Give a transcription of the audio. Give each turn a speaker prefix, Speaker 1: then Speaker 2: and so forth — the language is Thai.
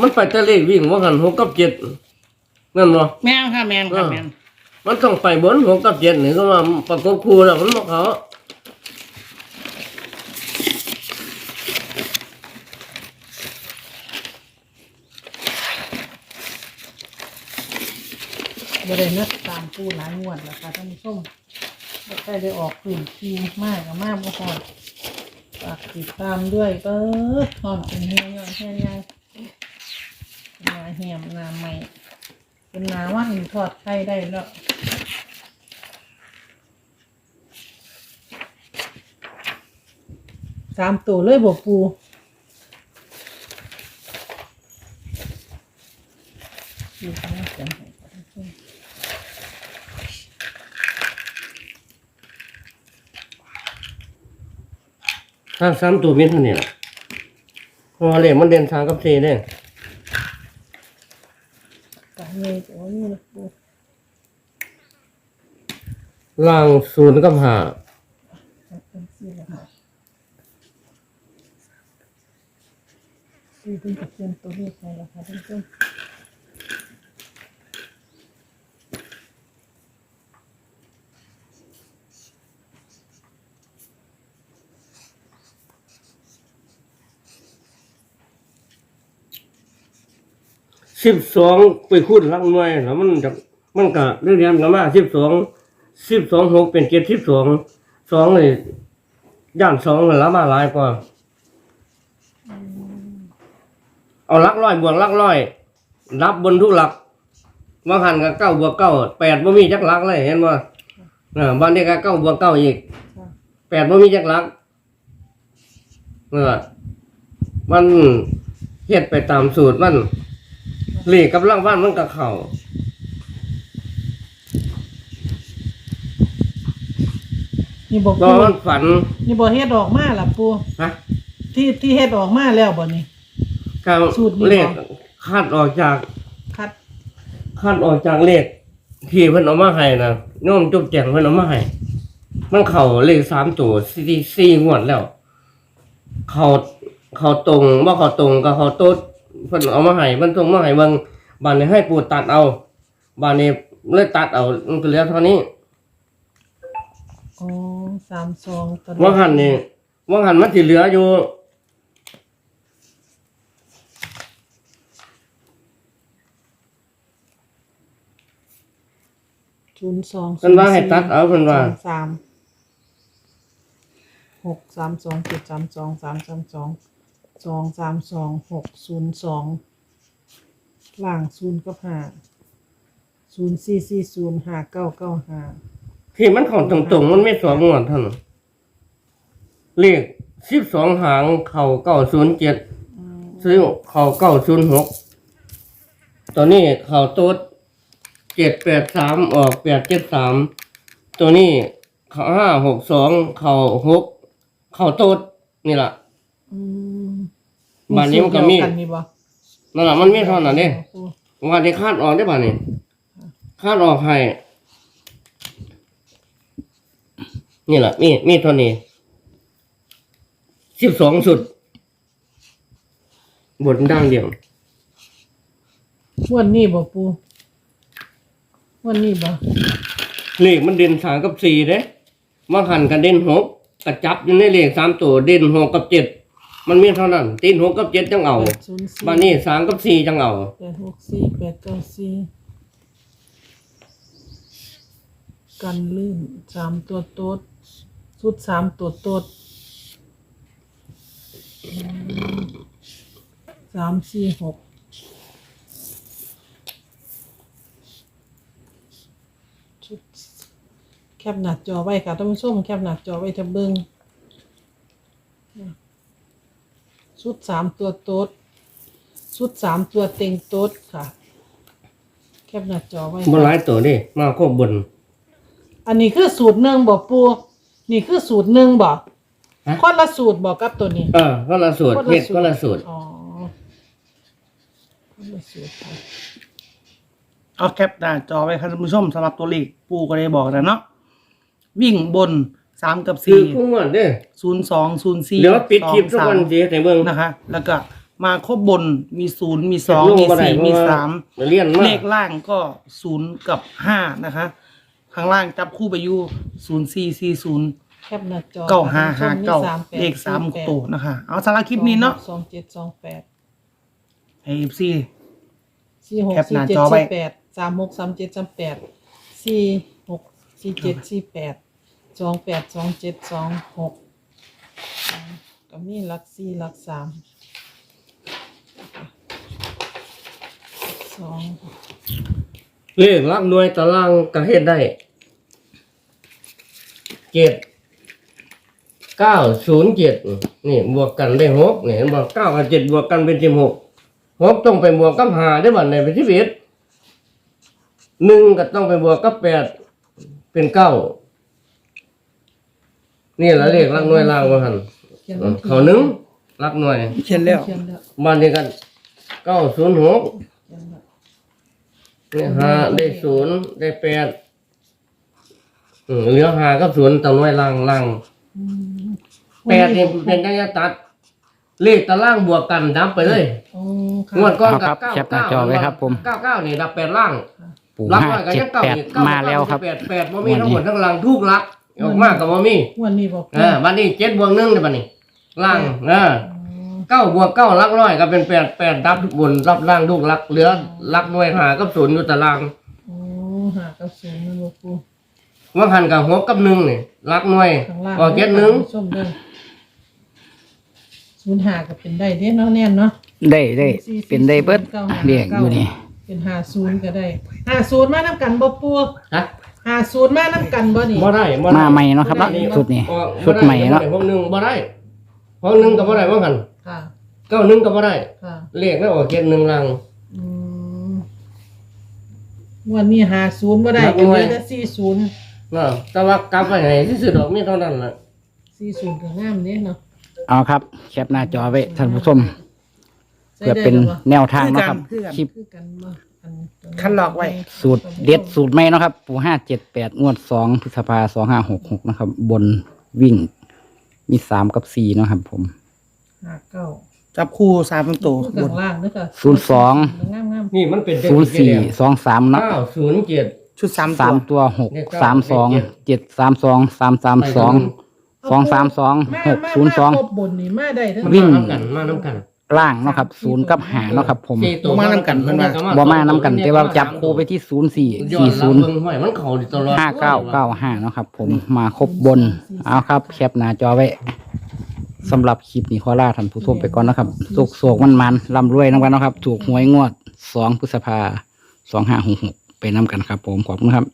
Speaker 1: มันไปแต่เลขวิ่งว่าหันหกกับเจ็ดนั่นเนาะ
Speaker 2: แม่นค่ะแม่นค่ะแม่น
Speaker 1: มันต้องไปบนหกกับเจ็ดนี่ก็ว่าประกบคู่แล้วมันบอกเขา
Speaker 2: บ่ได้นัดตามปูหลายงวดแล้วค่ะท่านผู้ชมบ่ใกล้ได้ออกพื้นที่มากกับมากบ่พอ ฝากติดตามด้วยเออทอดเป็นเฮียยอยแค่ยังนาเหียมนาใหม่เป็นนาว่างทอดไข่ได้แล้วสามตัวเลยบ่ปูปูก็น่าจะให้ท่านผู้ชม
Speaker 1: ทางสามตัวเม็ดเท่านี้ล่ะเพราะว่าเลขมันเด่นทางกับสี่เนี่ย
Speaker 2: กับเงยตัวนี้นะปู
Speaker 1: ล่างศูนย์กับห้า
Speaker 2: เป็นสี่แล้วค่ะสี่เป็นกับเพื่อนตัวเลขในราคาท่านผู้ชม
Speaker 1: สิบสองไปคูณหลักหน่วยแล้วมันจะมันก็เรื่องเรียนกันมาสิบสองสิบสองหกเป็นเจ็ดสิบสองสองเลยย่านสองเลยละมาหลายกว่าเอาลักร้อยบวกลักร้อยรับบนทุกหลักบาหันก็เก้าบวกเก้าแปดบ่มีจักหลักเลยเห็นบ่อ่าบ้านนี้ก็เก้าบวกเก้าอีกแปดบ่มีจักหลักเออมันเฮ็ดไปตามสูตรมัน เลขกับรางวัลมันก็เข้า
Speaker 2: นี่บอก
Speaker 1: ต
Speaker 2: ปู
Speaker 1: อนมันฝัน
Speaker 2: นี่บอกเฮ็ดออกมาล่ะปู
Speaker 1: ฮะ
Speaker 2: ที่ที่เฮ็ดออกมาแล้วบ่นี่
Speaker 1: ก็
Speaker 2: สูตรนี้
Speaker 1: เลข
Speaker 2: เหรอ
Speaker 1: คาดออกจาก
Speaker 2: คัด
Speaker 1: คาดออกจากเลขที่เพิ่นเอามาให้นะโยมจุบแจงเพิ่นเอามาให้มันเข้าเลขสามตัวสี่สี่งวดแล้ว เข้าเข้าตรงบ่เข้าตรงก็เข้าโต๊ด เพิ่นเอามาให้เพิ่นส่งมาให้เบิ่งบานนี้ให้ปู่ตัดเอา บานนี้เลยตัดเอามันก็เหลือเท่านี้
Speaker 2: อ๋อสามสองตัว
Speaker 1: ว่าหันนี่ว่าหันมันสิเหลืออยู่
Speaker 2: ศูนย์สอง
Speaker 1: เพิ่นว่าให้ตัดเอาเพิ่นว่า
Speaker 2: สองสามหกสามสองเจ็ดสามสองสามสามสอง สองสามสองหกศูนย์สองล่างศูนย์กับห้าศูนย์สี่สี่ศูนย์ห้าเก้าเก้าห้า
Speaker 1: ที่มันของตรงๆ มันไม่สองงวดเท่านั้นเลขสิบสองหางเข่าเก้าศูนย์เจ็ดซื้อเข่าเก้าศูนย์หกตัวนี้เข่าโต๊ดเจ็ดแปดสามออกแปดเจ็ดสามตัวนี้เข่าห้าหกสองเข่าหกเข่าโต๊ดนี่แหละ
Speaker 2: อืม
Speaker 1: บ้านนี้มันก็มี
Speaker 2: สูตรเดียวกันนี่บ่
Speaker 1: นั่นแหละมันไม่เท่านั้นเด้วันที่คาดออกได้ป่ะนี่คาดออกให้นี่แหละมีมีเท่านี้สิบสองสุดบนดังเดียว
Speaker 2: วันนี้บ่ปูวันนี้บ่
Speaker 1: เลขมันเด่นสามกับสี่เด้มาหันกันเด่นหกกระจับอยู่ในเลขสามตัวเด่นหกกับเจ็ด มันมีเท่านั้น ตีนหกกับเจ็ดจังเอา
Speaker 2: แปดศูนย์สี่
Speaker 1: บ้านนี้สามกับสี่จังเอา
Speaker 2: แปดหกสี่แปดเก้าสี่กันลื่นสามตัวโต๊ดสุดสามตัวโต๊ดอืมสามสี่หกชุดแคปหน้าจอไว้ค่ะท่านผู้ชมแคปหน้าจอไว้จะเบิ้ง ชุดสามตัวโต๊ดชุดสามตัวเต็งโต๊ดค่ะ แคปหน้าจอไว้
Speaker 1: บนหลายตัวนี่มาโคบบน
Speaker 2: อันนี้คือสูตรหนึ่งบอกปูนี่คือสูตรหนึ่งบอก
Speaker 1: ฮะ
Speaker 2: คนละสูตรบอกกับตัวนี้
Speaker 1: เออก็ละสูตรเฮ็ดก็ละสูตร
Speaker 2: อ๋อคนละสูตรค่ะ
Speaker 3: เอาแคปหน้าจอไว้ครับท่านผู้ชมสำหรับตัวเลขปูก็ได้บอกแล้วเนาะวิ่งบน สามกับ
Speaker 1: คือ
Speaker 3: สี่
Speaker 1: คู่งวดเด้อ
Speaker 3: ศูนย์สองศูนย์สี่
Speaker 1: เดี๋ยวปิดคลิปทุก
Speaker 3: สอง
Speaker 1: วัน
Speaker 3: สาม
Speaker 1: สิให้เบิ่ง
Speaker 3: นะคะ แล้วก็มาครบบนมีศูนย์มีสอง
Speaker 1: ล
Speaker 3: มี
Speaker 1: บ่ได้
Speaker 3: สี่
Speaker 1: เพระ
Speaker 3: มี
Speaker 1: ว่
Speaker 3: สาม
Speaker 1: เรียนมา
Speaker 3: เลขล่างก็ศูนย์กับห้านะคะ ข้างล่างจับคู่ไปอยู่ศูนย์สี่สี่ศูนย์
Speaker 2: แคปหน้าจอ
Speaker 3: เก้าห้าห้า
Speaker 2: มี
Speaker 3: เก้า
Speaker 2: สแปด
Speaker 3: เลขสาม
Speaker 2: แปด
Speaker 3: ตัวนะคะ เอาสาระคลิปนี้เนาะ
Speaker 2: สองเจ็ดสองแปด
Speaker 3: ให้ซี
Speaker 2: สี่หก
Speaker 3: แคปห
Speaker 2: สี่
Speaker 3: น้า
Speaker 2: เจ็ด
Speaker 3: จอไว้
Speaker 2: สี่แปดสามหกสามเจ็ดสามแปดสี่หกสี่เจ็ดสี่แปด สองแปดสองเจ็ดสองหกก็มีหลักสี่หลักสามสอง
Speaker 1: เลขหลักหน่วยตารางก็เฮ็ดได้เจ็ดเก้าศูนย์เจ็ดนี่บวกกันได้หกนี่เห็นบอกเก้ากับเจ็ดบวกกันเป็นสิบหกหกต้องไปบวกกับห้าได้บัดในเป็นสิบเอ็ดหนึ่งก็ต้องไปบวกกับแปดเป็นเก้า นี่แหละเลขหลักหน่วยล่างว่าหัน
Speaker 2: เขียน
Speaker 1: เอ
Speaker 2: วั
Speaker 1: อน
Speaker 2: ที่
Speaker 1: เขาหนึ่งหลักหน่วย
Speaker 3: เขียนแล้ว
Speaker 2: เขียนแล้ว
Speaker 1: บ้านนี้กันเก้าศูนย์หก
Speaker 2: เขียนแล้ว
Speaker 1: นี่ห้าได้ศูนย์ได้แปดอืมเหลือห้ากับศูนย์ต้องหน่วยล่างล่าง
Speaker 2: อืม
Speaker 1: แปดนี่เป็นจังจะตัด เลขตารางบวกกันดับไปเลย
Speaker 2: โอ้ค่ะ
Speaker 1: งวดก้อน
Speaker 4: เอาครั
Speaker 1: กับบเก้า
Speaker 4: แคปหน้าจอไว้ครับผม
Speaker 1: เก้าเก้านี่ดับแปดล่าง
Speaker 4: ปู่
Speaker 1: รัก
Speaker 4: ห้า
Speaker 1: ไว้ก็
Speaker 4: เจ็
Speaker 1: ยั
Speaker 4: ด
Speaker 1: งเก้า
Speaker 4: แปด
Speaker 1: นี่เก้า
Speaker 4: มาแล้วครับ
Speaker 1: แปดแปดบ่มีทั้งหมดทั้งล่างทุกหลัก ออกมากกับบ่มี
Speaker 2: งวันนี้บอก
Speaker 1: เอ่าบัดนี้เจ็ดบวกหนึ่งเดี๋ยวบัดนี้ ล่างเออ
Speaker 2: อืม
Speaker 1: เก้าบวกเก้าลักร้อยก็เป็นแปดแปดดับบนรับล่างทุกลักเหลือลักหน่วยหากับศูนย์อยู่ตาราง
Speaker 2: โอ้หากับศูนย์นะลูกปู
Speaker 1: ว่าหันกับหกกับหนึ่งนี่ลักหน่วย
Speaker 2: ข้างล่าง
Speaker 1: ก็เจ็ดหนึ่ง
Speaker 2: ส้มเด้อศูนย์หาก็เป็นได้เด้เนาะแน่นเนาะ
Speaker 4: ได้ได้เป็นได้เบิดเรียกอยู่นี่
Speaker 2: เป็นหาศูนย์ก็ได้หาศูนย์มาน้ำกันบ่ปู
Speaker 1: ฮะ
Speaker 2: หาศูนย์มาน้ำกันบ่นี่
Speaker 1: บ่ได้บ่ได้
Speaker 4: มาใหม่เนาะครับเนาะชุดนี้
Speaker 1: ออก
Speaker 4: ชุดใหม่เนาะ
Speaker 1: พวกหนึ่งบ่ได้พวกหนึ่งก็บ่ได้ว่าหัน
Speaker 2: ค่ะ
Speaker 1: เก้าหนึ่งก็บ่ได้
Speaker 2: ค่ะ
Speaker 1: เลขแล้วออกเจ็ดหนึ่งลัง
Speaker 2: อืมงวันนี้หาศูนย์บ่ได้
Speaker 1: นับ
Speaker 2: ก็
Speaker 1: หน่
Speaker 2: เห
Speaker 1: วย
Speaker 2: ลือแต่สี่ศูนย์
Speaker 1: เนาะแต่ว่ากลับไปให้ที่สุดดอกมีเท่านั้นล่ะ
Speaker 2: สี่ศูนย์ก็งามเด้เนาะ
Speaker 4: เอาครับแคปหน้าจอไว้ท่านผู้ชม
Speaker 2: ใส่
Speaker 4: เพื่อ
Speaker 2: ได้
Speaker 4: เป็น
Speaker 2: แล้วบ่
Speaker 4: แนวทางเนาะครับ
Speaker 3: คือกัน
Speaker 4: คลิป
Speaker 2: คือกันบ่อัน
Speaker 3: คันหลอกไว้
Speaker 4: สูตรเด็ดสูตรใหม่เนาะครับ ปู่ห้าเจ็ดแปดงวดสองพฤษภาสองห้าหกหกนะครับ บนวิ่ง มีสามกับสี่เนาะครับผม
Speaker 2: หาเก้า
Speaker 3: จับคู่สามตัว
Speaker 2: คือบ
Speaker 3: น
Speaker 2: ข้างล่างเด้อค่ะ
Speaker 4: ศูนย์สอง
Speaker 2: งามงาม
Speaker 1: นี่มันเป็น
Speaker 4: ศูนย์สี่สองสามเนาะ
Speaker 1: เก้าศูนย์เจ็ด
Speaker 3: ชุดสาม
Speaker 4: สา
Speaker 3: ตัว
Speaker 4: มตัวหก
Speaker 1: เลขเก้า
Speaker 4: สามสอง
Speaker 1: เลขเจ็ด
Speaker 4: เจ็ดสามสองสามสามสองสองสามสอง
Speaker 2: มา
Speaker 4: หก
Speaker 2: มา
Speaker 4: ศูนย์สอง
Speaker 2: มาครบบนนี่มาได้ทั้ง
Speaker 4: วิ่ง
Speaker 1: มาน้ำกันมาน้ำกัน
Speaker 4: ล่างเนาะครับศูนย์กับหาเนาะครับ ผม
Speaker 1: สี่ตัว
Speaker 3: บ่มาน้ำกันเพิ่นว่า
Speaker 4: บ่มาน้ำกันแต่ว่าจับคู่ไปที่ศูนย์สี่
Speaker 1: ยอ
Speaker 4: สี่
Speaker 1: ด
Speaker 4: ศู
Speaker 1: รับ
Speaker 4: นย์
Speaker 1: เบิ่งห้อยมันเข้าตลอด
Speaker 4: ห้าเก้าเก้าห้าเนาะครับ ผมมาครบบน เอาครับ แคปหน้าจอไว้สำหรับคลิปนี้ขอลาท่านผู้ชมไปก่อนนะครับโศกโศกมันมันๆร่ำรวยน้ำกันเนาะครับ ถูกหวยงวดสองพฤษภาสองห้าหกหกไปน้ำกันครับ ผมขอบคุณครับ